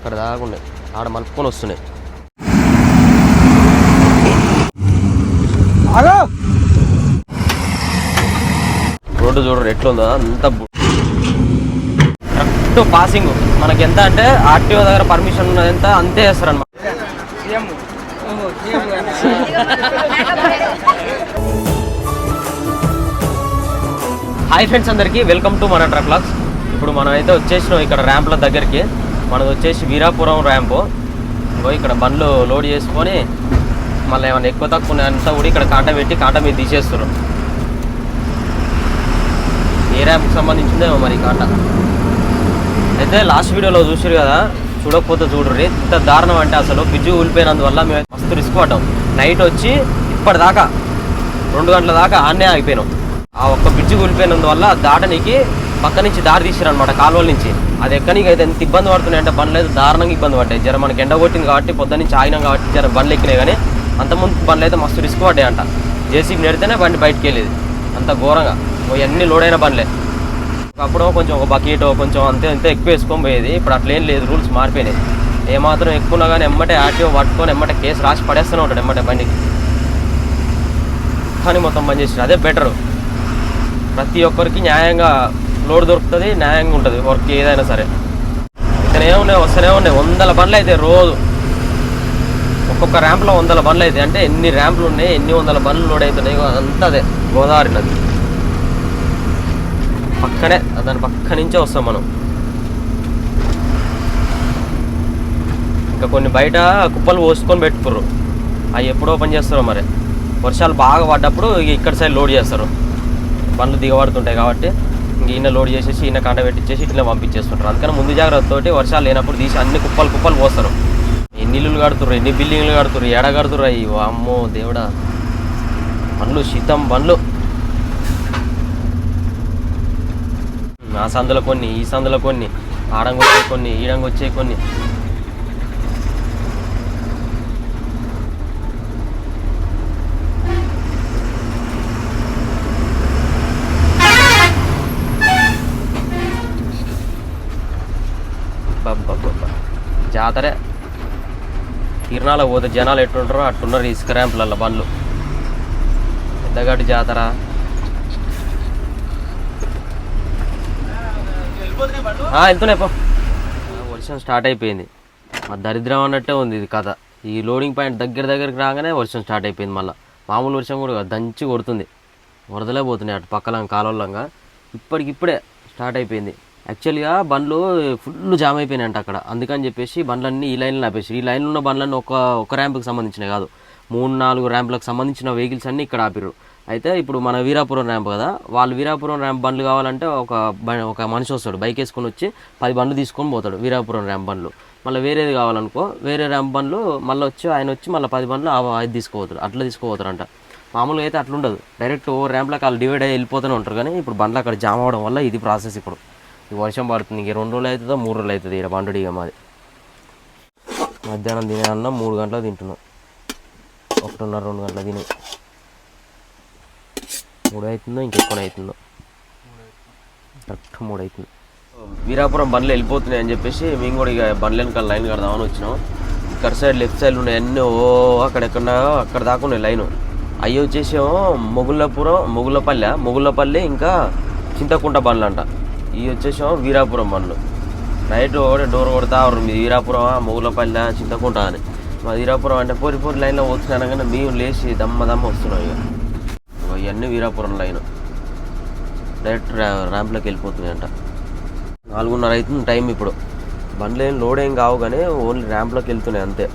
అక్కడ దాకుండా ఆడ మలుపుకొని వస్తున్నాయి. రోడ్డు చూడరు ఎట్లుందో అంత కరెక్ట్ పాసింగ్ మనకి ఎంత అంటే ఆర్టీఓ దగ్గర పర్మిషన్ ఉన్నది ఎంత అంతే వేస్తారు అనమాట హాయ్ ఫ్రెండ్స్ అందరికీ వెల్కమ్ టు మన ట్రక్ లాక్స్ ఇప్పుడు మనం అయితే వచ్చేసినాం ఇక్కడ ర్యాంప్ల దగ్గరికి. మనది వచ్చేసి వీరాపురం ర్యాంపు. ఇగో ఇక్కడ బండ్లు లోడ్ చేసుకొని మళ్ళీ ఏమైనా ఎక్కువ తక్కువ ఉన్నాయంతా కూడా ఇక్కడ కాంట పెట్టి కాంట మీద తీసేస్తున్నారు ఏ ర్యాంప్కి సంబంధించిందేమో మరి కాంట. అయితే లాస్ట్ వీడియోలో చూసారు కదా చూడకపోతే చూడరు ఇంత దారుణం అంటే అసలు బిజ్జు ఊలిపోయినందువల్ల మేము మస్తు రిస్క్ పడ్డాం. నైట్ వచ్చి ఇప్పటిదాకా రెండు గంటల దాకా ఆన్నే ఆగిపోయినాం. ఆ ఒక్క బ్రిడ్జి కూలిపోయినందువల్ల దాటనికి పక్క నుంచి దారి తీసారు అనమాట కాలువల నుంచి. అది ఎక్కడికైతే అయితే ఎంత ఇబ్బంది పడుతున్నాయి అంటే బండ్లు అయితే దారుణంగా ఇబ్బంది పడ్డాయి. జర మనకి ఎండ కొట్టింది కాబట్టి పొద్దు నుంచి ఆగినాం కాబట్టి జర బండ్లు ఎక్కినాయి కానీ అంతకుముందు బండ్లు అయితే మస్తు రిస్క్ పడ్డాయి అంట. జేసీబీ నెడితేనే బండి బయటకు వెళ్ళేది. అంత ఘోరంగా. అన్ని లోడ్ అయిన బండ్లే. అప్పుడు కొంచెం ఒక బకెట్ కొంచెం అంతే అంతే ఎక్కువ వేసుకొని పోయేది. ఇప్పుడు అట్లా ఏం లేదు. రూల్స్ మారిపోయినాయి. ఏమాత్రం ఎక్కువనా కానీ ఎమ్మటే ఆర్టీఓ పట్టుకొని ఎమ్మటే కేసు రాసి పడేస్తూనే ఉంటాడు ఎమ్మటే బండికి. కానీ మొత్తం బంద్ అదే బెటర్. ప్రతి ఒక్కరికి న్యాయంగా లోడ్ దొరుకుతుంది న్యాయంగా ఉంటుంది వర్క్ ఏదైనా సరే. ఇతనే ఉన్నాయి వస్తూనే ఉన్నాయి. వందల బండ్లు అయితే రోజు. ఒక్కొక్క ర్యాంప్లో వందల బండ్లు అయితే అంటే ఎన్ని ర్యాంపులు ఉన్నాయి ఎన్ని వందల బండ్లు లోడ్ అవుతున్నాయి అంతా అదే గోదావరి నది పక్కనే దాని పక్క నుంచే వస్తాం మనం. ఇంకా కొన్ని బయట కుప్పలు పోసుకొని పెట్టుకుర్రు. అవి ఎప్పుడు ఓపెన్ చేస్తారో మరి. వర్షాలు బాగా పడ్డప్పుడు ఇక్కడ సైడ్ లోడ్ చేస్తారు. బండ్లు దిగబడుతుంటాయి కాబట్టి. ఈయన లోడ్ చేసేసి ఈయన కాంట పెట్టించేసి ఇట్లా పంపించేస్తుంటారు అందుకని ముందు జాగ్రత్తతోటి వర్షాలు లేనప్పుడు తీసి అన్ని కుప్పలు కుప్పలు పోస్తారు. ఎన్ని ఇల్లులు కడుతుర్రు ఎన్ని బిల్డింగ్లు కడుతుర్రు ఎడ కడుతుర్రు? అయ్యి అమ్మో దేవుడా. బండ్లు శీతం బండ్లు. ఆ సందులో కొన్ని ఈ సందులో కొన్ని ఆడంగా వచ్చే కొన్ని ఈడంగా వచ్చే కొన్ని. జాతరే తిరణాల పోతే జనాలు ఎట్టుంటారో అట్టున్నారు ఇసుక ర్యాంపులలో బండ్లు. పెద్దగాటి జాతర. వెళ్తున్నాయి పో. వర్షం స్టార్ట్ అయిపోయింది. మా దరిద్రం అన్నట్టే ఉంది ఇది కథ. ఈ లోడింగ్ పాయింట్ దగ్గర దగ్గరికి రాగానే వర్షం స్టార్ట్ అయిపోయింది మళ్ళీ. మామూలు వర్షం కూడా దంచి కొడుతుంది. వరదలే పోతున్నాయి అటు పక్కల కాలువలంగా ఇప్పటికిప్పుడే స్టార్ట్ అయిపోయింది. యాక్చువల్గా బండ్లు ఫుల్ జామ్ అయిపోయినాయంట అక్కడ. అందుకని చెప్పేసి బండ్లన్నీ ఈ లైన్లో ఆపేసి ఈ లైన్లో ఉన్న బండ్లన్నీ ఒక ఒక ర్యాంప్కి సంబంధించినవి కాదు. మూడు నాలుగు ర్యాంపులకు సంబంధించిన వెహికల్స్ అన్నీ ఇక్కడ ఆపిర్రు. అయితే ఇప్పుడు మన వీరాపురం ర్యాంప్ కదా వాళ్ళు వీరాపురం ర్యాంప్ బండ్లు కావాలంటే ఒక ఒక మనిషి వస్తాడు. బైక్ వేసుకొని వచ్చి పది బండ్లు తీసుకొని పోతాడు వీరాపురం ర్యాంప్ బండ్లు. మళ్ళీ వేరేది కావాలనుకో వేరే ర్యాంప్ బండ్లు మళ్ళీ వచ్చి ఆయన వచ్చి మళ్ళీ పది బండ్లు అది తీసుకోపోతాడు. అట్లా తీసుకోపోతారంట మామూలుగా అయితే అట్లా ఉండదు డైరెక్ట్ ఓ ర్యాంప్లోకి వాళ్ళు డివైడ్ అయ్యి వెళ్ళిపోతూనే ఉంటారు. కానీ ఇప్పుడు బండ్లు అక్కడ జామ్ అవ్వడం వల్ల ఇది ప్రాసెస్ ఇప్పుడు. ఈ వర్షం పడుతుంది. ఇంక రెండు రోజులు అవుతుందో? మూడు రోజులు అవుతుంది. ఇక్కడ పండుడు ఇక మాది. మధ్యాహ్నం తినే అన్నం మూడు గంటలకు తింటున్నాం. ఒకటిన్నర రెండు గంటల తిని. మూడు అవుతుందో ఇంకెక్కువ అవుతుందో? కరెక్ట్ మూడు అవుతుంది. వీరాపురం బండ్లు వెళ్ళిపోతున్నాయి అని చెప్పేసి మేము కూడా ఇక బండ్లు వెనకాల లైన్ కడదామని వచ్చినాం. ఇక్కడ సైడ్ లెఫ్ట్ సైడ్ ఉన్నాయి అన్నీ. ఓ అక్కడెక్కడ అక్కడ దాకా ఉన్నాయి లైన్. అవి వచ్చేసేమో మొగుళ్ళపురం మొగుళ్ళపల్లె మొగుళ్ళపల్లి ఇంకా చింతకుంట బండ్లు అంట ఇవి వచ్చేసేమో వీరాపురం బండ్లు నైట్ ఒకటే డోర్ కొడతా ఉర్రు, మీ వీరాపురం మొగుళ్ళపల్లె చింతకుంట అని. మా వీరాపురం అంటే పోరి పోరి లైన్లో వస్తున్నాను కానీ మేము లేచి దమ్మ దమ్మ వస్తున్నాం ఇక. ఇవన్నీ వీరాపురం లైన్ డైరెక్ట్ ర్యాంప్లోకి వెళ్ళిపోతున్నాయి అంట నాలుగున్నర అవుతుంది టైం ఇప్పుడు. బండ్లు ఏం లోడ్ ఏం కావు కానీ ఓన్లీ ర్యాంప్లోకి వెళ్తున్నాయి అంతే.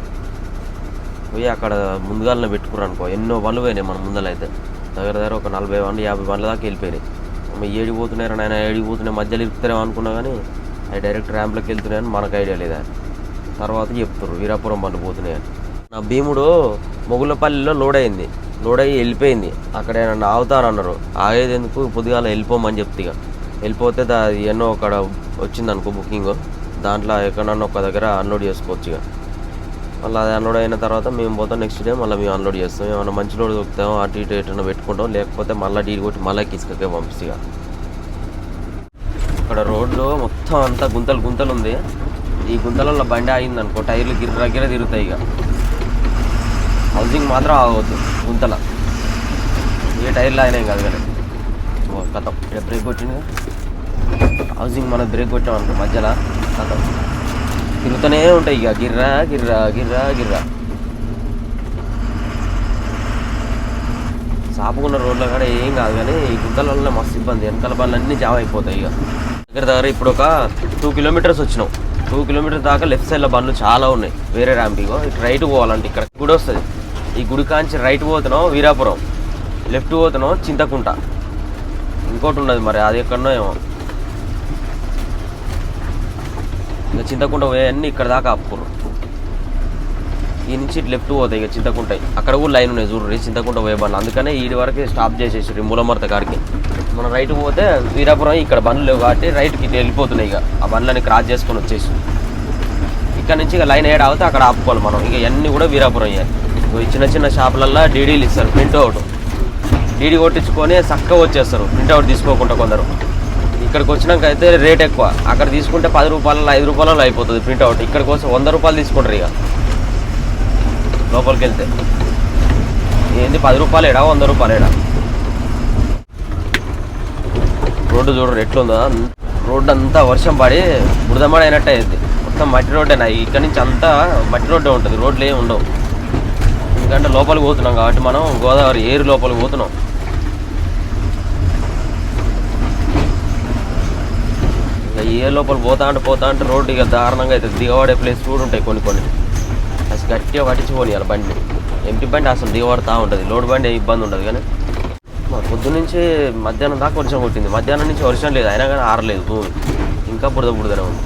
పోయి అక్కడ ముందుగాలనే పెట్టుకుర్రు అనుకో. ఎన్నో బండ్లు పోయినాయి మన ముందలైతే. అయితే దగ్గర దగ్గర ఒక నలభై బండ్లు యాభై బండ్ల దాకా వెళ్ళిపోయినాయి. ఏడికి పోతున్నారని ఆయన ఏడికి మధ్యలో ఇరుకుతారేమో అనుకున్నా కానీ అవి డైరెక్ట్ ర్యాంప్లోకి వెళ్తున్నాయని మనకు ఐడియా లేదా? తర్వాత చెప్తారు వీరాపురం బండ్లు పోతున్నాయని. నా భీముడు మొగుళ్ళపల్లిలో లోడ్ అయింది. లోడ్ అయ్యి వెళ్ళిపోయింది. అక్కడ నన్ను ఆగుతారన్నారు ఆగేది ఎందుకు పొద్దుగాల వెళ్ళిపోమని చెప్తే ఇక. వెళ్ళిపోతే దా ఎన్నో అక్కడ వచ్చింది అనుకో బుకింగ్. దాంట్లో ఎక్కడన్నా ఒక దగ్గర అన్లోడ్ చేసుకోవచ్చు ఇక. మళ్ళీ అది అన్లోడ్ అయిన తర్వాత మేము పోతాం నెక్స్ట్ డే మళ్ళీ మేము అన్లోడ్ చేస్తాం. ఏమైనా మంచి లోడ్ దొరుకుతాం అటు ఇటు ఎటన్నా పెట్టుకుంటాం. లేకపోతే మళ్ళీ డీల్ కొట్టి మళ్ళీ కిసుకకే పంపిస్తా ఇక్కడ రోడ్లో మొత్తం అంతా గుంతలు గుంతలు ఉంది. ఈ గుంతలలో బండి ఆగింది అనుకో టైర్లు గిర్ర దగ్గర తిరుగుతాయి ఇక. హౌసింగ్ మాత్రం ఆగవద్దు గుంతల. ఏ టైర్లు ఆగినాయి కాదు కదా ఓ కథం. ఇక్కడ బ్రేక్ కొట్టింది హౌసింగ్ మనం బ్రేక్ కొట్టాం అనుకో మధ్యలో. కథం. తిరుగుతూనే ఉంటాయి ఇక. గిర్రా గిర్రా గిర్రా గిర్రా. సాపుకున్న రోడ్ల కాడ ఏం కాదు కానీ ఈ గుంతలలో మస్తు ఇబ్బంది. వెనకాల బండ్లు అన్నీ జామ్ అయిపోతాయి ఇక. దగ్గర దగ్గర ఇప్పుడు ఒక టూ కిలోమీటర్స్ వచ్చినాం. టూ కిలోమీటర్స్ దాకా లెఫ్ట్ సైడ్లో బండ్లు చాలా ఉన్నాయి. వేరే ర్యాంప్ ఇగో ఇటు రైట్ పోవాలంటే ఇక్కడ గుడి వస్తుంది. ఈ గుడి కాంచి రైట్ పోతున్నాం వీరాపురం. లెఫ్ట్ పోతున్నాం చింతకుంట. ఇంకోటి ఉన్నది మరి అది ఎక్కడనో ఏమో. ఇంకా చింతకుంట పోయాన్ని ఇక్కడ దాకా ఆపుకున్నాం ఈ నుంచి ఇటు లెఫ్ట్ పోతాయి ఇక చింతకుంట. అక్కడ కూడా లైన్ ఉన్నాయి చూడండి చింతకుంట పోయే బండ్లు. అందుకనే ఈ వరకు స్టాప్ చేసేసారు మూలమర్త కాడికి. మనం రైట్ పోతే వీరాపురం ఇక్కడ బండ్లు లేవు కాబట్టి రైట్కి ఇటు వెళ్ళిపోతున్నాయి ఇక. ఆ బండ్లని క్రాస్ చేసుకొని వచ్చేసి ఇక్కడ నుంచి ఇక లైన్ ఏడ అవుతే అక్కడ ఆపుకోవాలి మనం. ఇక అన్నీ కూడా వీరాపురం అయ్యాయి చిన్న చిన్న షాపులల్లో డీడీలు ఇస్తారు ప్రింట్అవుట్ డీడీ కొట్టించుకొని చక్కగా వచ్చేస్తారు ప్రింట్అవుట్ తీసుకోకుండా కొందరు. ఇక్కడికి వచ్చినాక అయితే రేట్ ఎక్కువ. అక్కడ తీసుకుంటే పది రూపాయలలో ఐదు రూపాయలలో అయిపోతుంది ప్రింట్అవుట్ ఇక్కడికి వస్తే వంద రూపాయలు తీసుకుంటారు ఇక. లోపలికి వెళ్తే ఏంది పది రూపాయలు ఏడా వంద రూపాయలు ఏడా రోడ్డు చూడరు ఎట్లుందో. రోడ్డు అంతా వర్షం పడి బురదమడి అయినట్టు అయింది. మొత్తం మట్టి రోడ్డేనా ఇక్కడ నుంచి అంతా మట్టి రోడ్డే ఉంటుంది. రోడ్లు ఏమి ఉండవు. ఎందుకంటే లోపలికి పోతున్నాం కాబట్టి మనం గోదావరి ఏరు లోపలికి పోతున్నాం ఇక ఏ లోపల పోతా అంటే పోతా అంటే రోడ్డు ఇక దారుణంగా అయితే దిగబడే ప్లేస్ కూడా ఉంటాయి కొన్ని కొన్ని. అసలు గట్టిగా పట్టించుకోనియాలి బండి. ఎంటి బండి అసలు దిగబడతా ఉంటుంది. లోడ్ బండి ఏ ఇబ్బంది ఉండదు కానీ. మా పొద్దు నుంచి మధ్యాహ్నం దాకా వర్షం కొట్టింది. మధ్యాహ్నం నుంచి వర్షం లేదు. అయినా కానీ ఆరలేదు. భూమి ఇంకా బురద బురదనే ఉంది.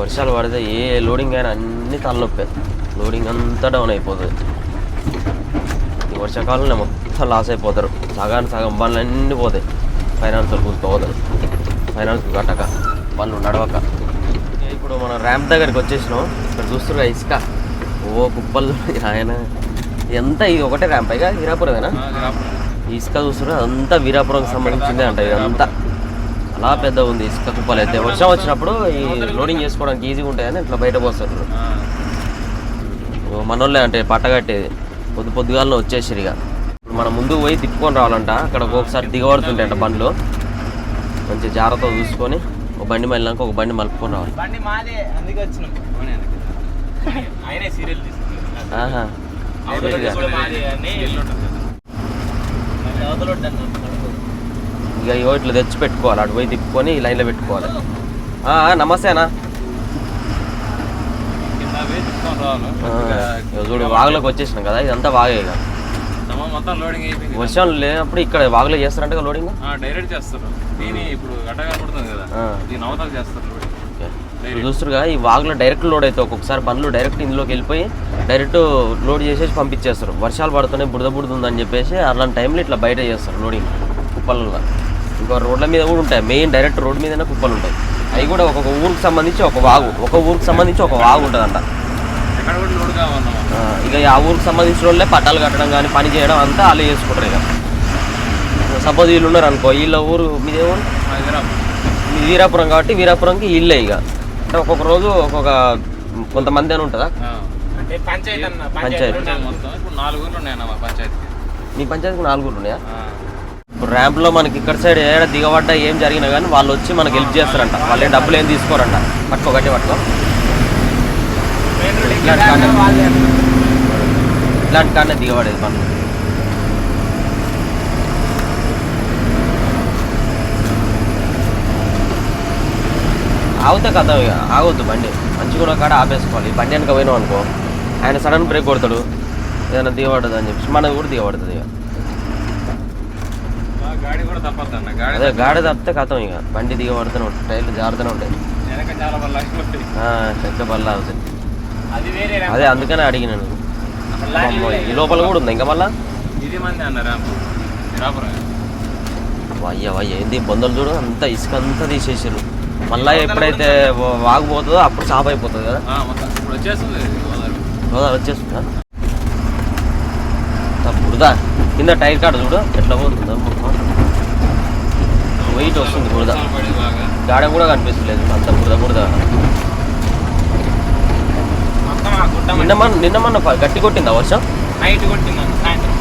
వర్షాలు పడితే ఏ లోడింగ్ అయినా అన్ని తలనొప్పే. లోడింగ్ అంతా డౌన్ అయిపోతుంది. వర్షాకాలంలో మొత్తం లాస్ అయిపోతారు. సగానికి సగం బండ్లు అన్నీ పోతాయి ఫైనాన్స్ కూర్చుకోపోతారు ఫైనాన్స్ కట్టక బండ్లు నడవక. ఇప్పుడు మనం ర్యాంప్ దగ్గరికి వచ్చేసినాం. ఇక్కడ చూస్తున్నా ఇసుక. ఓ కుప్పలు ఆయన ఎంత ఇది ఒకటే ర్యాంప్ ఇక హీరాపురమేనా ఈ ఇసుక చూస్తున్నా అంతా వీరాపురంకి సంబంధించిందే అంట ఇదంతా అలా పెద్ద ఉంది ఇసుక కుప్పలు అయితే. వర్షం వచ్చినప్పుడు ఈ లోడింగ్ చేసుకోవడానికి ఈజీగా ఉంటాయని ఇట్లా బయట పోస్తారు మనోళ్ళే అంటే పట్టగట్టేది. పొద్దు పొద్దుగాలను వచ్చేసారు ఇక ఇప్పుడు మనం ముందుకు పోయి తిప్పుకొని రావాలంట. అక్కడ ఒకసారి దిగబడుతుంటాయంట బండ్లు. మంచి జాగ్రత్తగా చూసుకొని ఒక బండి మళ్ళినాక ఒక బండి మలుపుకొని రావాలి. బండి మాదే అందుకే వచ్చినాం. ఆయనే సీరియల్ ఆహా. ఇక ఇట్లా తెచ్చి పెట్టుకోవాలి. అటు పోయి తిప్పుకొని లైన్లో పెట్టుకోవాలి. నమస్తేనా కింద పోయి తీసుకొని రావాలి ఆ, ఇగో చూడు వాగులోకి వచ్చేసినాం కదా ఇదంతా వాగే ఇక తమ మొత్తం లోడింగ్ అయిపోయింది వర్షం లేనప్పుడు ఇక్కడ వాగులో చేస్తారంట లోడింగ్ డైరెక్ట్ చేస్తారు. దీని ఇప్పుడు గడ్డ కనబడుతుంది కదా ఆ. దీని అవతల చేస్తారు చూస్తురుగా ఈ వాగులో డైరెక్ట్ లోడ్ అయితే ఒక్కొక్కసారి బండ్లు డైరెక్ట్ ఇందులోకి వెళ్ళిపోయి డైరెక్ట్ లోడ్ చేసేసి పంపించేస్తారు. వర్షాలు పడుతున్నాయి బురద ఉందని చెప్పేసి అలాంటి టైంలో ఇట్లా బయట చేస్తారు లోడింగ్ కుప్పలలో ఇంకా రోడ్ల మీద కూడా ఉంటాయి. మెయిన్ డైరెక్ట్ రోడ్ మీదనే కుప్పలు ఉంటాయి. అవి కూడా ఒక్కొక్క ఊరికి సంబంధించి ఒక వాగు ఒక ఊరికి సంబంధించి ఒక వాగు ఉంటుందంట. ఇక ఆ ఊరికి సంబంధించిన వాళ్ళే పట్టాలు కట్టడం కానీ పని చేయడం అంతా వాళ్ళు చేసుకుంటారు ఇక. సపోజ్ వీళ్ళు ఉన్నారు అనుకో వీళ్ళ ఊరు మీదే ఊరు? వీరాపురం కాబట్టి వీరాపురంకి ఇల్లే ఇక. అంటే ఒక్కొక్క రోజు ఒక్కొక్క కొంతమంది అని ఉంటుందా? అంటే పంచాయతీ అన్న పంచాయతీ. మొత్తం. ఇప్పుడు నాలుగు ఊర్లు ఉన్నాయన్న మా పంచాయతీకి. నాలుగురు ఉన్నాయా? ఇప్పుడు ర్యాంప్లో మనకి ఇక్కడ సైడ్ ఏడ దిగబడ్డా ఏం జరిగినా కానీ వాళ్ళు వచ్చి మనకి హెల్ప్ చేస్తారంట. వాళ్ళు డబ్బులు ఏం తీసుకోరంట. పట్టుకో గట్టి పట్టుకో. ఇట్లాంటి కాడ ఇట్లాంటి కాడనే దిగబడేది మనం ఆగితే కథ ఇక. ఆగొద్దు బండి. మంచిగా ఉన్న కాడ ఆపేసుకోవాలి. బండి వెనక పోయినాం అనుకో. ఆయన సడన్ బ్రేక్ కొడతాడు. ఏదైనా దిగబడదు అని చెప్పి మనది కూడా దిగబడుతుంది ఇక. కూడా అదే గాడి తప్పితే కథం ఇక. బండి దిగబడుతూనే ఉంటాయి టైర్లు జారుతూనే ఉంటాయి. చెక్క బల్ల అవుతుంది అది అందుకనే అడిగిన నేను. అసలు అమ్మో, ఈ లోపల కూడా ఉంది ఇంకా మళ్ళా? అయ్యా అయ్యా ఏంది బొందలు చూడు అంతా ఇసుక అంతా తీసేసారు. మళ్ళా ఎప్పుడైతే వాగిపోతుందో అప్పుడు సాఫ్ అయిపోతుంది కదా? గోదావరి వచ్చేస్తుందా బురద. కింద టైర్ కాడ చూడు ఎట్లా పోతుందో మొత్తం. వెయిట్ వస్తుంది బురద. గాడ కూడా కనిపిస్తలేదు అంత బురద బురద. నిన్న మన నిన్న మన గట్టి కొట్టిందా వర్షం? నైట్ కొట్టిందండి సాయంత్రం.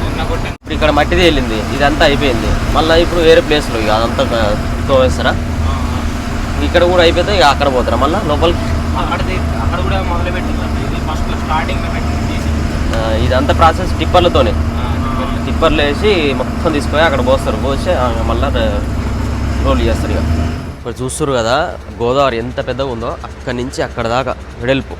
నిన్న కొట్టింది. ఇప్పుడు ఇక్కడ మట్టిది వెళ్ళింది ఇదంతా అయిపోయింది. మళ్ళీ ఇప్పుడు వేరే ప్లేస్లో ఇక అదంతా తోవేస్తారా ఇక్కడ కూడా అయిపోతే ఇక అక్కడ పోతారా మళ్ళీ లోపలికి. అక్కడ కూడా మొదలు ఫస్ట్ స్టార్టింగ్ పెట్టింది ఆ, ఇదంతా ప్రాసెస్ టిప్పర్లతోనే. టిప్పర్లు. వేసి మొత్తం తీసుకొని అక్కడ పోస్తారు. పోసి మళ్ళా రోల్ చేస్తారు ఇక. ఇప్పుడు చూస్తారు కదా గోదావరి ఎంత పెద్దగా ఉందో అక్కడి నుంచి అక్కడ దాకా వెడల్పు.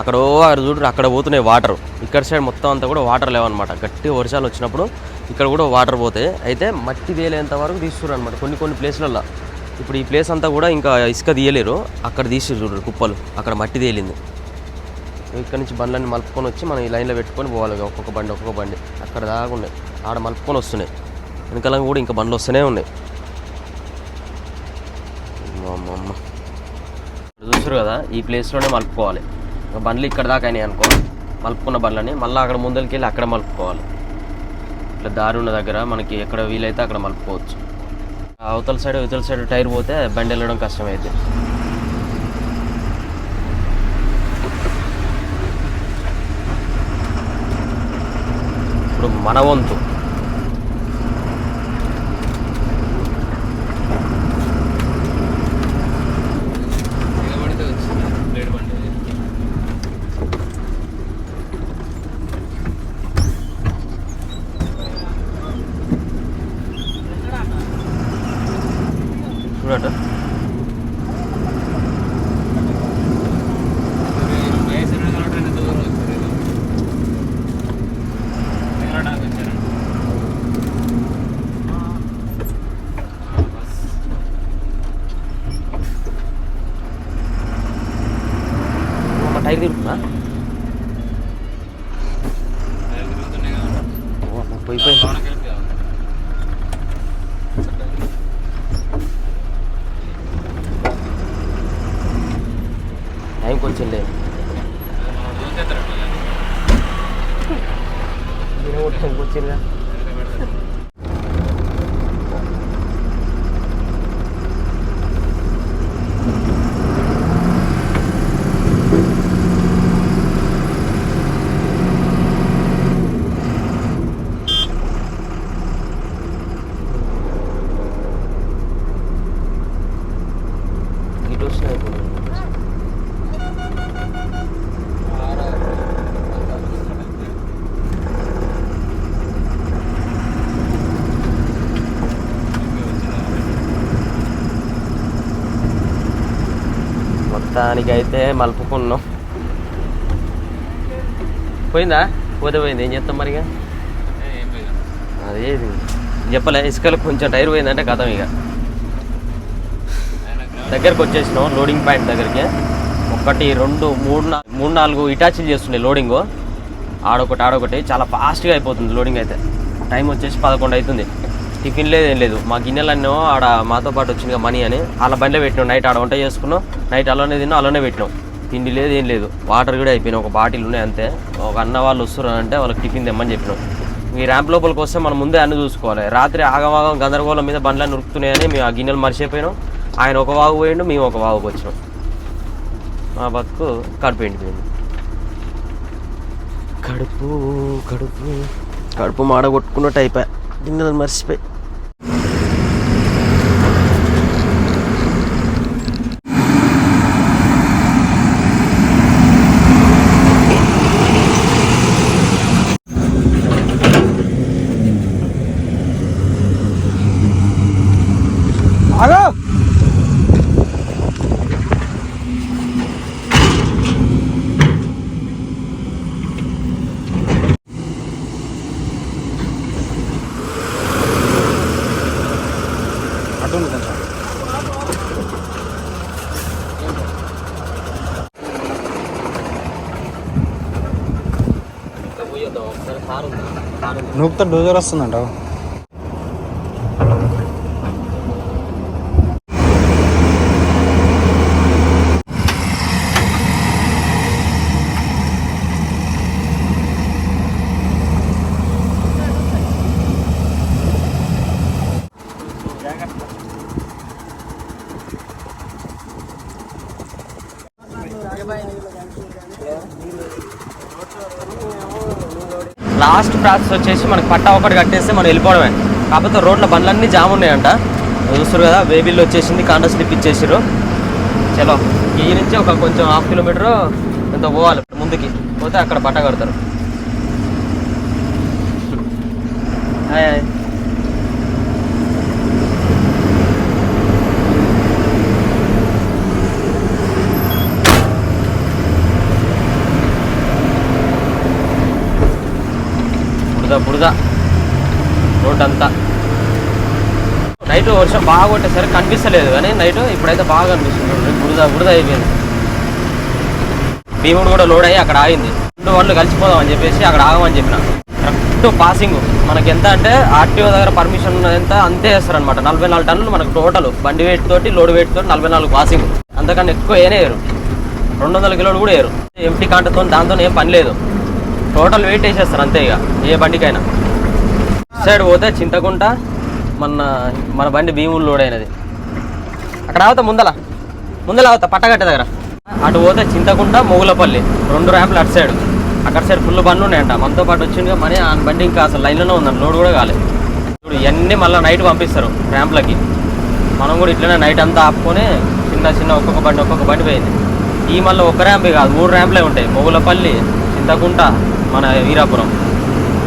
అక్కడో అక్కడ చూడరు అక్కడ పోతున్నాయి వాటర్. ఇక్కడ సైడ్ మొత్తం అంతా కూడా వాటర్ లేవన్నమాట. గట్టి వర్షాలు వచ్చినప్పుడు ఇక్కడ కూడా వాటర్ పోతాయి. అయితే మట్టి తేలేంత వరకు తీస్తున్నారు అనమాట కొన్ని కొన్ని ప్లేస్లలో ఇప్పుడు ఈ ప్లేస్ అంతా కూడా ఇంకా ఇసుక తీయలేరు. అక్కడ తీసి చూడరు కుప్పలు. అక్కడ మట్టి తేలింది. ఇక్కడ నుంచి బండ్లన్నీ మలుపుకొని వచ్చి మనం ఈ లైన్లో పెట్టుకొని పోవాలి. ఒక్కొక్క బండి ఒక్కొక్క బండి. అక్కడ దాకా ఉన్నాయి. ఆడ మలుపుకొని వస్తున్నాయి. వెనకాల కూడా ఇంకా బండ్లు వస్తూనే ఉన్నాయి. చూసారు కదా ఈ ప్లేస్లోనే మలుపుకోవాలి. బండ్లు ఇక్కడ దాకా అయినాయి అనుకో. మలుపుకున్న బండ్లని మళ్ళీ అక్కడ ముందరికి వెళ్ళి అక్కడ మలుపుకోవాలి. ఇట్లా దారి ఉన్న దగ్గర మనకి ఎక్కడ వీలైతే అక్కడ మలుపుకోవచ్చు. అవతల సైడ్ ఇవతల సైడ్ టైర్ పోతే బండి వెళ్ళడం కష్టమైతే ఇప్పుడు మన వంతు నిలబడితే వచ్చింది బ్లేడ్ బండి చూడట వయసు నిలబడడానికి దూరం వచ్చారు నిలబడడానికి వచ్చారు బస్ ఒక టైర్ తిరుగుతుందా టైర్లు తిరుగుతున్నాయి కదా ఓ, పోయి పోయి లోనకి వెళ్ళిపోయావు టైం కొంచెం లేదు మనం చూసేద్దరు వచ్చిందిగా ఇటు వచ్చినా అయిపోయింది. మొత్తానికి అయితే మలుపుకున్నాం. పోయిందా? పోతే పోయింది. ఏం చేస్తాం మరి ఇక అదే చెప్పలే ఇసుకలు కొంచెం టైర్ పోయిందంటే కథం ఇక. దగ్గరకు వచ్చేసినాం లోడింగ్ పాయింట్ దగ్గరికి. ఒకటి రెండు మూడు నాలుగు మూడు నాలుగు ఇటాచీలు చేస్తుండే లోడింగ్ ఆడొకటి ఆడొకటి. చాలా ఫాస్ట్గా అయిపోతుంది లోడింగ్ అయితే. టైం వచ్చేసి పదకొండు అవుతుంది. టిఫిన్ లేదు ఏం లేదు. మా గిన్నెలన్నో ఆడ మాతో పాటు వచ్చింది మనీ అని అలా బండిలో పెట్టినాం. నైట్ ఆడ వంట చేసుకున్నాం. నైట్ అలానే తిన్నాం అలానే పెట్టినాం. తిండి లేదు ఏం లేదు. వాటర్ కూడా అయిపోయినాయి. ఒక బాటిల్ ఉన్నాయి అంతే. ఒక అన్న వాళ్ళు వస్తున్నారు అంటే వాళ్ళకి టిఫిన్ తెమ్మని చెప్పినాం. ఈ ర్యాంప్ లోపలికి వస్తే మనం ముందే అన్ని చూసుకోవాలి. రాత్రి ఆగమాగం గందరగోళం మీద బండ్లన్నీ ఉరుకుతున్నాయని మేము ఆ గిన్నెలు మర్చిపోయినాం. ఆయన ఒక వాగు పోయిండు మేము ఒక వాగుకు వచ్చినాం. మా బతుకు కడుపు ఎండిపోయింది కడుపు కడుపు. కడుపు మాడ కొట్టుకున్నట్టు అయిపోయా. గిన్నెలు നുക്ത ഡോജറസ് എന്നുണ്ടാവും ప్రాసెస్ వచ్చేసి మనకి పట్టా ఒకటి కట్టేస్తే మనం వెళ్ళిపోవడమే. కాకపోతే రోడ్ల బండ్లన్నీ జామ్ ఉన్నాయంట. చూస్తారు కదా వేబిల్ వచ్చేసింది కాండ స్లిప్ ఇచ్చేసారు చలో ఈ నుంచి ఒక కొంచెం హాఫ్ కిలోమీటర్ ఎంత పోవాలి ముందుకి. పోతే అక్కడ పట్ట కడతారు. హాయ్. బురద బురద రోడ్ అంతా నైట్ వర్షం బాగా కొట్టేసరికి కనిపిస్తలేదు కానీ నైట్ ఇప్పుడైతే బాగా కనిపిస్తుంది. బురద బురద అయిపోయింది. భీముడు కూడా లోడ్ అయ్యి అక్కడ ఆగింది. రెండు వాళ్ళు కలిసిపోదాం అని చెప్పేసి అక్కడ ఆగమని చెప్పిన. Correct passing. మనకి ఎంత అంటే ఆర్టీఓ దగ్గర పర్మిషన్ ఉన్నది ఎంత అంతే వేస్తారు అనమాట నలభై నాలుగు టన్నులు మనకు టోటల్. బండి వెయిట్ తోటి లోడ్ వెయిట్ తోటి నలభై నాలుగు పాసింగ్. అంతకన్నా ఎక్కువ ఏనే వేయరు రెండు వందల కిలోలు కూడా వేయరు ఎంపీ కాంటతో దాంతో ఏం పని లేదు. టోటల్ వెయిట్ వేసేస్తారు అంతే ఇక ఏ బండికైనా. సైడ్ పోతే చింతకుంట మన మన బండి భీములు లోడ్ అయినది అక్కడ అవుతా ముందల ముందల అవుతా పట్టగట్ట దగ్గర. అటు పోతే చింతకుంట మొగులపల్లి రెండు ర్యాంపులు అటు సైడ్. అక్కడ సైడ్ ఫుల్ బండ్లు ఉన్నాయంట. మనతో పాటు వచ్చింది మనీ ఆ బండి ఇంకా అసలు లైన్లోనే ఉందండి లోడ్ కూడా కాలేదు ఇప్పుడు ఇవన్నీ మళ్ళీ నైట్ పంపిస్తారు ర్యాంప్లకి మనం కూడా ఇట్లనే నైట్ అంతా ఆపుకొని చిన్న చిన్న ఒక్కొక్క బండి ఒక్కొక్క బండి పోయింది. ఈ మళ్ళీ ఒక ర్యాంపే కాదు మూడు ర్యాంపులే ఉంటాయి. మొగులపల్లి చింతకుంట మన వీరాపురం.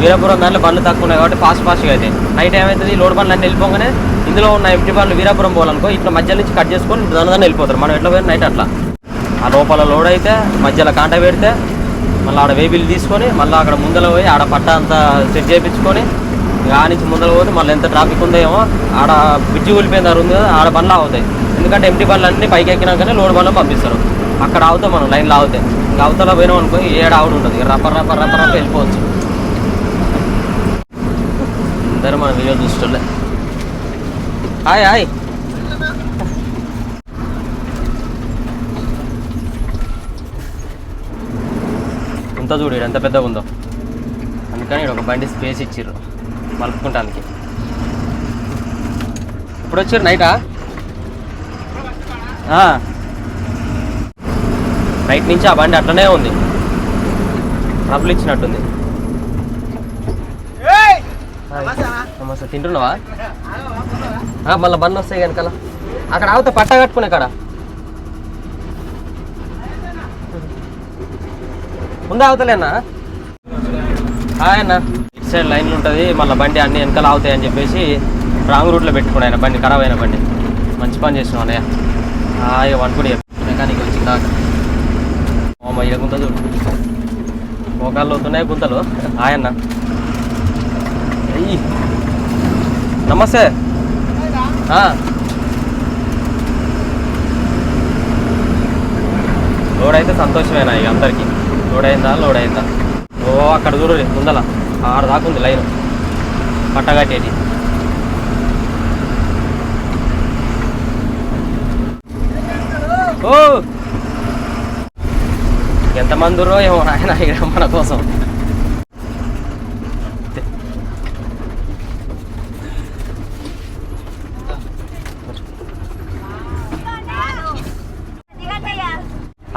వీరాపురం దాంట్లో బండ్లు తక్కువ ఉన్నాయి కాబట్టి ఫాస్ట్ ఫాస్ట్గా అయితే. నైట్ ఏమవుతుంది లోడ్ బండ్లు అన్నీ వెళ్ళిపోగానే ఇందులో ఉన్న ఎంటీ బండ్లు వీరాపురం పోవాలనుకో ఇట్లా మధ్య నుంచి కట్ చేసుకొని దాని దాన్ని వెళ్ళిపోతారు. మనం ఎట్లా పోయిన నైట్ అట్లా. ఆ లోపల లోడ్ అయితే మధ్యలో కాంట పెడితే మళ్ళీ ఆడ వేబిల్ తీసుకొని మళ్ళీ అక్కడ ముందర పోయి ఆడ పట్ట అంతా సెట్ చేయించుకొని ఇక నుంచి ముందర పోతే మళ్ళీ ఎంత ట్రాఫిక్ ఉందో ఏమో ఆడ బ్రిడ్జి కూలిపోయిన దారి ఉంది కదా ఆడ బండ్లు అవుతాయి ఎందుకంటే ఎంటీ బండ్లు అన్నీ పైకి ఎక్కినాకనే లోడ్ బండ్లు పంపిస్తారు. అక్కడ ఆగుతాం మనం లైన్లో ఆగుతాయి అవతల పోయినాం అనుకో ఏడ ఆవిడ ఉంటుంది ఇక రప్ప రప్ప రప్ప రప్ప వెళ్ళిపోవచ్చు. అందరూ మన వీడియో చూస్తుండే హాయ్ హాయ్. ఇంత చూడు ఈడ ఎంత పెద్దగా ఉందో. అందుకని ఈడ ఒక బండి స్పేస్ ఇచ్చిర్రు మలుపుకుంటానికి. ఇప్పుడు వచ్చారు నైటా? నైట్ నుంచి ఆ బండి అట్లనే ఉంది. ట్రబుల్ ఇచ్చినట్టుంది. నమస్తే తింటున్నావా? మళ్ళీ బండి వస్తాయి వెనకాల అక్కడ ఆగితే పట్ట కట్టుకునే కాడ. ముందే అవుతలేనా హాయ్ అన్న. ఇటు సైడ్ లైన్లు ఉంటుంది మళ్ళీ బండి అన్ని వెనకాల అవుతాయి అని చెప్పేసి రాంగ్ రూట్లో పెట్టుకున్నాను ఆయన బండి ఖరాబ్ అయిన బండి. మంచి పని చేసినావు అన్నయ్య. హాయ్ వండుకుని మెకానిక్ వచ్చిందాక అమ్మ ఇలా గుంత చూడు. మోకాళ్ళు అవుతున్నాయి గుంతలు. ఆయన్న అయ్యి నమస్తే. ఆ. లోడ్ అయితే సంతోషమేనా ఇక అందరికీ? లోడ్ అయిందా లోడ్ అయిందా ఓ అక్కడ చూడు ముందల ఆరు దాకా ఉంది లైన్. పట్టగట్టేటి ఓ! ఎంతమంది ఉర్రో ఏమో ఆయన ఇక్కడ మన కోసం.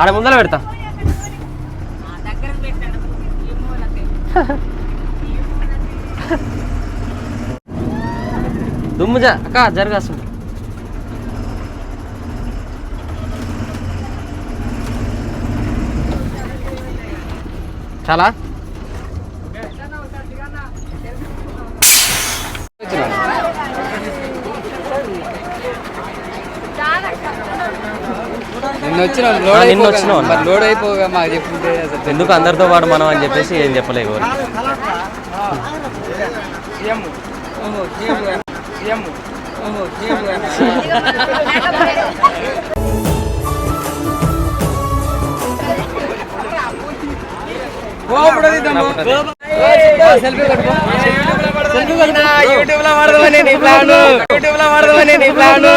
ఆడ ముందర పెడతా. దుమ్ము జ అక్క జరగాసు చాలా నిన్న వచ్చిన లోడ్ నిన్న అయిపోగా మాకు చెప్పుంటే ఎందుకు అందరితో పాటు మనం అని చెప్పేసి ఏం చెప్పలేదు ఎవరు యూట్యూబ్లో వాడదామని నీ ప్లాన్ యూట్యూబ్లో వాడదామని నీ ప్లాన్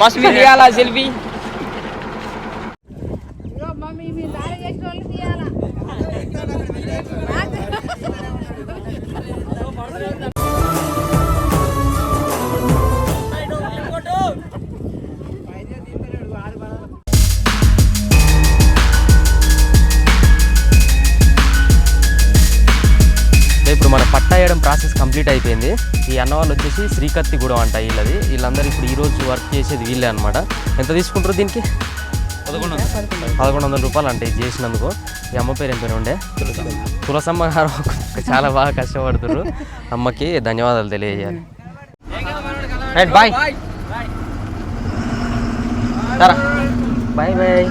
ఫస్ట్ మీరు తీయాలా సెల్ఫీ ప్రాసెస్ కంప్లీట్ అయిపోయింది. ఈ అన్న వాళ్ళు వచ్చేసి శ్రీకత్తిగూడెం అంట వీళ్ళది. వీళ్ళందరూ ఇప్పుడు ఈ రోజు వర్క్ చేసేది వీళ్ళే అనమాట ఎంత తీసుకుంటారు దీనికి? పదకొండు వందలు. పదకొండు వందల రూపాయలు అంటే ఇది చేసినందుకు. ఈ అమ్మ పేరు ఏం పేరు ఉండే? తులసమ్మ. గారు చాలా బాగా కష్టపడుతున్నారు. అమ్మకి ధన్యవాదాలు తెలియజేయాలి. బాయ్ సరా బాయ్ బాయ్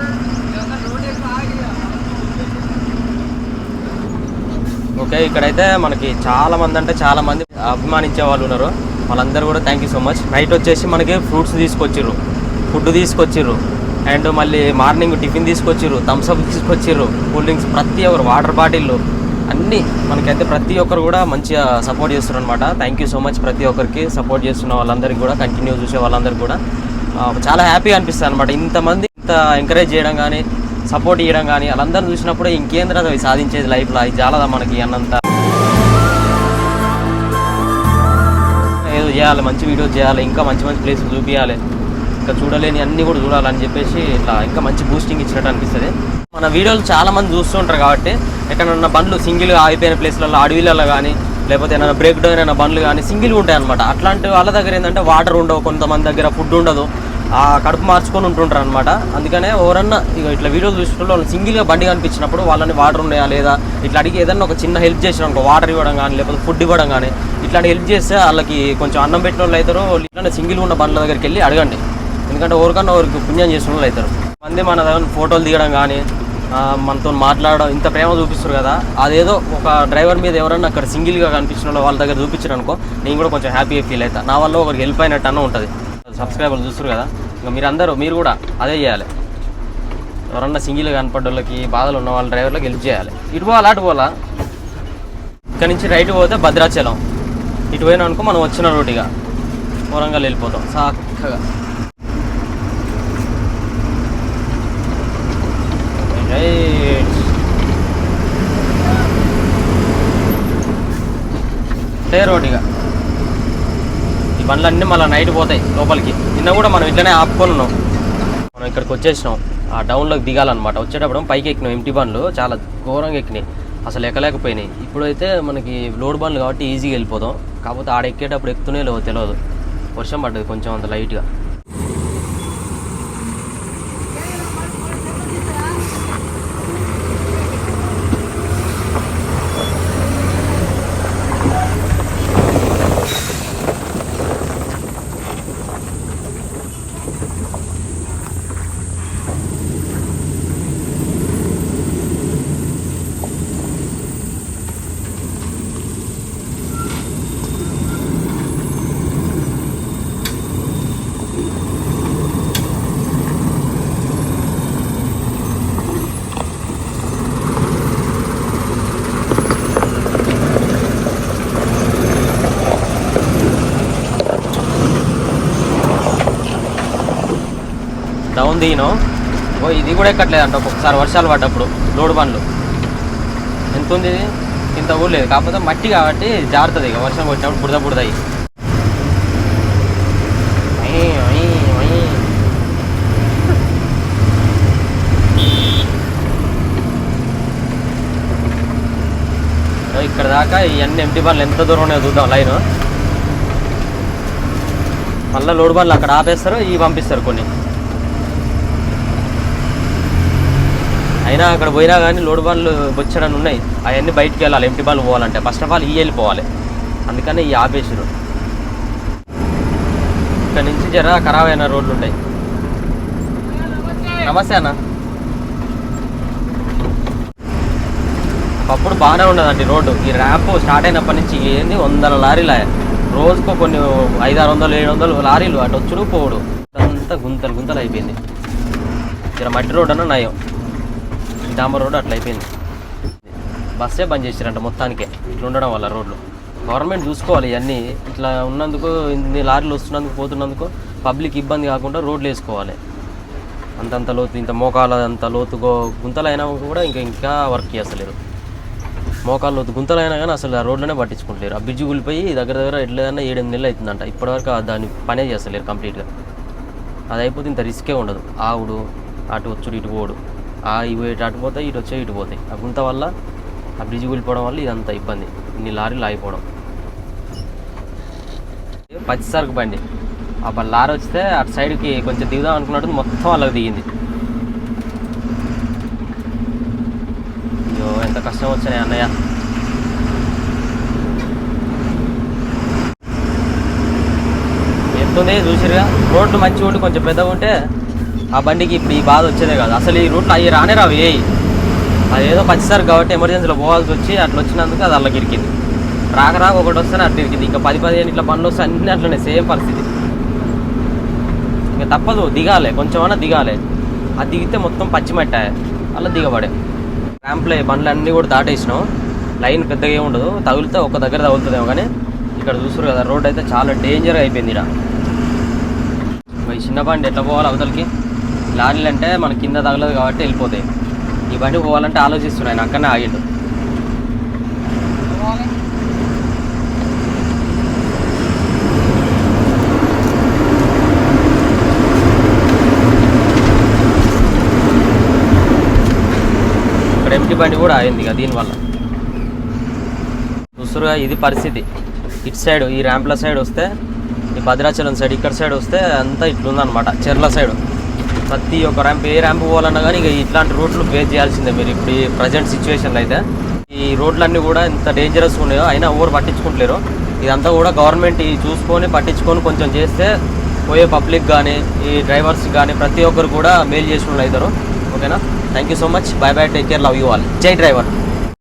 ఓకే ఇక్కడైతే మనకి చాలా మంది అంటే చాలా మంది అభిమానించే వాళ్ళు ఉన్నారు. వాళ్ళందరూ కూడా thank you so much night వచ్చేసి మనకి ఫ్రూట్స్ తీసుకొచ్చిర్రు ఫుడ్ తీసుకొచ్చిర్రు అండ్ మళ్ళీ మార్నింగ్ టిఫిన్ తీసుకొచ్చిర్రు థమ్స్అప్ తీసుకొచ్చిర్రు కూల్ డ్రింక్స్ ప్రతి ఒక్కరు వాటర్ బాటిల్ అన్నీ మనకైతే ప్రతి ఒక్కరు కూడా మంచిగా సపోర్ట్ చేస్తున్నారు అనమాట థ్యాంక్ యూ సో మచ్ ప్రతి ఒక్కరికి సపోర్ట్ చేస్తున్న వాళ్ళందరికీ కూడా కంటిన్యూ చూసే వాళ్ళందరికీ కూడా. చాలా హ్యాపీగా అనిపిస్తుంది అనమాట ఇంతమంది ఇంత ఎంకరేజ్ చేయడం కానీ సపోర్ట్ చేయడం కానీ వాళ్ళందరూ చూసినప్పుడు ఇంకేంద్ర అవి సాధించేది లైఫ్లో అది చాలదా మనకి అన్నంత. ఏదో చేయాలి మంచి వీడియోస్ చేయాలి ఇంకా మంచి మంచి ప్లేసులు చూపించాలి ఇంకా చూడలేని అన్నీ కూడా చూడాలని చెప్పేసి ఇట్లా ఇంకా మంచి బూస్టింగ్ ఇచ్చినట్టు అనిపిస్తుంది. మన వీడియోలు చాలామంది చూస్తుంటారు కాబట్టి ఎక్కడన్నా బండ్లు సింగిల్గా ఆగిపోయిన ప్లేస్లలో అడవిలలో కానీ లేకపోతే ఏమైనా బ్రేక్ డౌన్ అయిన బండ్లు కానీ సింగిల్గా ఉంటాయి అనమాట అట్లాంటి వాళ్ళ దగ్గర ఏంటంటే వాటర్ ఉండవు. కొంతమంది దగ్గర ఫుడ్ ఉండదు. ఆ కడుపు మార్చుకొని ఉంటుంటారు అనమాట అందుకనే ఎవరన్నా ఇక ఇట్లా వీడియోలు చూసుకుంటే వాళ్ళు సింగిల్గా బండి కనిపించినప్పుడు వాళ్ళని వాటర్ ఉన్నాయా లేదా ఇట్లా అడిగి ఏదన్నా ఒక చిన్న హెల్ప్ చేసిన అనుకో వాటర్ ఇవ్వడం కానీ లేకపోతే ఫుడ్ ఇవ్వడం కానీ ఇట్లాంటి హెల్ప్ చేస్తే వాళ్ళకి కొంచెం అన్నం పెట్టిన వాళ్ళు అవుతారు ఇట్లాంటి సింగిల్గా ఉన్న బండ్ల దగ్గరికి వెళ్ళి అడగండి. ఎందుకంటే ఎవరికన్నా ఎవరికి పుణ్యం చేసిన వాళ్ళు అవుతారు మంది మన దగ్గర ఫోటోలు దిగడం కానీ మనతో మాట్లాడడం ఇంత ప్రేమ చూపిస్తారు కదా అదేదో ఒక డ్రైవర్ మీద ఎవరన్నా అక్కడ సింగిల్గా కనిపించిన వాళ్ళ దగ్గర చూపించారు అనుకో నేను కూడా కొంచెం హ్యాపీగా ఫీల్ అవుతా నా వల్ల ఒకరికి హెల్ప్ అయినట్టు అన్న ఉంటుంది. సబ్స్క్రైబర్లు చూస్తారు కదా. ఇంకా మీరు అందరూ మీరు కూడా అదే చేయాలి. ఎవరన్నా సింగిల్గా కనపడ్డ వాళ్ళకి బాధలు ఉన్న వాళ్ళ డ్రైవర్లకు హెల్ప్ చేయాలి. ఇటు పోవాలా అటు పోవాలా? ఇక్కడ నుంచి రైట్ పోతే భద్రాచలం. ఇటు పోయినా అనుకో మనం వచ్చిన రోడ్డుగా వరంగల్ వెళ్ళిపోతాం. చక్కగా. రైట్. రోడ్డుగా బండ్లన్నీ మళ్ళీ నైట్ పోతాయి లోపలికి. నిన్న కూడా మనం ఇట్లనే ఆపుకొని ఉన్నాం మనం ఇక్కడికి వచ్చేసినాం. ఆ డౌన్లోకి దిగాలన్నమాట. వచ్చేటప్పుడు పైకి ఎక్కినాం ఎంటీ బండ్లు. చాలా ఘోరంగా ఎక్కినాయి. అసలు ఎక్కలేకపోయినాయి. ఇప్పుడైతే మనకి లోడ్ బండ్లు కాబట్టి ఈజీగా వెళ్ళిపోతాం. కాకపోతే ఆడ ఎక్కేటప్పుడు ఎక్కుతూనే లేవో తెలియదు వర్షం పడ్డది కొంచెం అంత లైట్గా డౌన్ దిగినాం ఓ ఇది కూడా ఎక్కట్లేదంట ఒక్కొక్కసారి వర్షాలు పడ్డప్పుడు లోడ్ బండ్లు. ఎంత ఉంది ఇంత ఊర్లేదు లేదు. కాకపోతే మట్టి కాబట్టి జారుతుంది ఇక. వర్షం వచ్చినప్పుడు బుడద బుడదాయి ఇక్కడ దాకా ఇవన్నీ ఎంటీ బండ్లు ఎంత దూరం ఉన్నాయో చూద్దాం లైన్. మళ్ళీ లోడ్ బండ్లు అక్కడ ఆపేస్తారు ఇవి పంపిస్తారు కొన్ని. అయినా అక్కడ పోయినా కానీ లోడ్ బండ్లు బొచ్చడని ఉన్నాయి. అవన్నీ బయటికి వెళ్ళాలి ఎంటీ బాల్ పోవాలంటే. ఫస్ట్ ఆఫ్ ఆల్ ఈ వెళ్ళిపోవాలి అందుకనే ఈ ఆపేసారు ఇక్కడ నుంచి జర ఖరాబ్ అయిన రోడ్లు ఉంటాయి. నమస్తే అన్న. అప్పుడు బాగానే ఉండదండి రోడ్డు. ఈ ర్యాంప్ స్టార్ట్ అయినప్పటి నుంచి ఏంది? వందల లారీలు రోజుకు కొన్ని ఐదు ఆరు వందలు ఏడు వందలు లారీలు అటు వచ్చుడు పోవుడు. అంతా గుంతలు గుంతలు అయిపోయింది. ఇక్కడ మట్టి రోడ్ అన్న నయం. డాంబర్ రోడ్ అట్లా అయిపోయింది. బస్సే బంద్ చేసారంట మొత్తానికే. ఇట్లా ఉండడం వల్ల రోడ్లు. గవర్నమెంట్ చూసుకోవాలి ఇవన్నీ. ఇట్లా ఉన్నందుకు ఇన్ని లారీలు వస్తున్నందుకు పోతున్నందుకు పబ్లిక్ ఇబ్బంది కాకుండా రోడ్లు వేసుకోవాలి. అంతంత లోతు ఇంత మోకాల అంత లోతు గుంతలైనా కూడా ఇంకా ఇంకా వర్క్ చేస్తలేరు. మోకాలు లోతు గుంతలైనా కానీ అసలు ఆ రోడ్లోనే పట్టించుకుంటలేరు. ఆ బ్రిడ్జ్ కూలిపోయి దగ్గర దగ్గర ఎట్లేదన్నా ఏడెనిమిది నెలలు అవుతుందంట ఇప్పటివరకు దాన్ని పనే చేస్తలేరు కంప్లీట్గా. అది అయిపోతే ఇంత రిస్కే ఉండదు. ఆవుడు అటు వచ్చుడు ఇటు పోడు ఆ ఇవి ఇటు అటు పోతాయి ఇటు వచ్చే ఇటు పోతాయి. ఆ గుంత వల్ల ఆ బ్రిడ్జ్ కూలిపోవడం వల్ల ఇదంతా ఇబ్బంది. ఇన్ని లారీలు ఆగిపోవడం. పచ్చి సరుకు బండి. ఆ లారీ వస్తే అటు సైడ్కి కొంచెం దిగుదాం అనుకున్నట్టు మొత్తం వాళ్ళకి దిగింది. అయ్యో ఎంత కష్టం వచ్చినాయి అన్నయ్య. ఎంతుంది చూసిరుగా రోడ్లు మంచిగా ఉండి కొంచెం పెద్దగా ఉంటే ఆ బండికి ఇప్పుడు ఈ బాధ వచ్చేదే కాదు. అసలు ఈ రూట్లో అవి రానే రావు ఏ అదేదో పచ్చిసారి కాబట్టి ఎమర్జెన్సీలో పోవాల్సి వచ్చి అట్లా వచ్చినందుకు అది అలా ఇరికింది. రాక రాక ఒకటి వస్తేనే అట్లా ఇరికింది. ఇంకా పది పదిహేను ఇట్లా పనులు వస్తే అన్నీ అట్లనే సేమ్ పరిస్థితి. ఇంకా తప్పదు దిగాలి. కొంచెమన్నా దిగాలి. అది దిగితే మొత్తం పచ్చిమట్టాయి అలా దిగబడే. ర్యాంప్లో బండ్లు అన్నీ కూడా దాటేసినాం. లైన్ పెద్దగా ఏమి ఉండదు. తగిలితే ఒక దగ్గర తగులుతుందేమో కానీ ఇక్కడ చూసారు కదా రోడ్ అయితే చాలా డేంజర్ అయిపోయింది ఇక్కడ ఈ చిన్న బండి ఎట్లా పోవాలి అవతలకి? లారీలు అంటే మన కింద తగలదు కాబట్టి వెళ్ళిపోతాయి. ఈ బండి పోవాలంటే ఆలోచిస్తున్నాయి అక్కడనే ఆగిండు. ఇక్కడ ఎంటీ బండి కూడా ఆగింది ఇక దీనివల్ల. చూస్తురుగా ఇది పరిస్థితి. ఇటు సైడ్ ఈ ర్యాంప్ల సైడ్ వస్తే ఈ భద్రాచలం సైడ్ ఇక్కడ సైడ్ వస్తే అంతా ఇట్లుందనమాట చెర్ల సైడ్. ప్రతి ఒక్క ర్యాంప్ ఏ ర్యాంప్ పోవాలన్నా కానీ ఇక ఇట్లాంటి రూట్లు ఫేస్ చేయాల్సిందే మీరు ఇప్పుడు ఈ ప్రజెంట్ సిచ్యువేషన్లో అయితే. ఈ రోడ్లన్నీ కూడా ఇంత డేంజరస్ ఉన్నాయో అయినా ఎవరు పట్టించుకుంటలేరు. ఇదంతా కూడా గవర్నమెంట్ ఈ చూసుకొని పట్టించుకొని కొంచెం చేస్తే పోయే పబ్లిక్ కానీ ఈ డ్రైవర్స్ కానీ ప్రతి ఒక్కరు కూడా మేలు చేసిన అవుతారు ఓకేనా thank you so much bye bye take care love you all జై డ్రైవర్